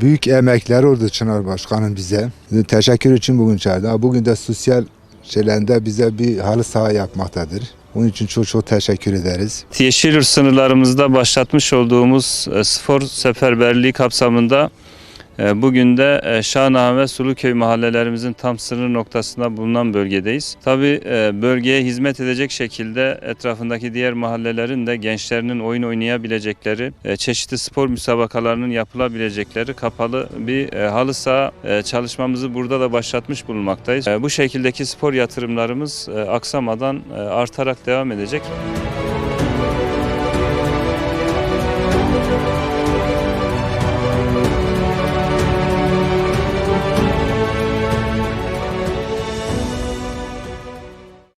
büyük emekler oldu Çınar Başkan'ın bize. Teşekkür için bugün çağırdı. Bugün de sosyal şeylerinde bize bir halı saha yapmaktadır. Onun için çok çok teşekkür ederiz. Yeşilyurt sınırlarımızda başlatmış olduğumuz e, spor seferberliği kapsamında bugün de e, Şahname ve Suluköy mahallelerimizin tam sınır noktasında bulunan bölgedeyiz. Tabii e, bölgeye hizmet edecek şekilde etrafındaki diğer mahallelerin de gençlerinin oyun oynayabilecekleri, e, çeşitli spor müsabakalarının yapılabilecekleri kapalı bir e, halı saha e, çalışmamızı burada da başlatmış bulunmaktayız. E, Bu şekildeki spor yatırımlarımız e, aksamadan e, artarak devam edecek.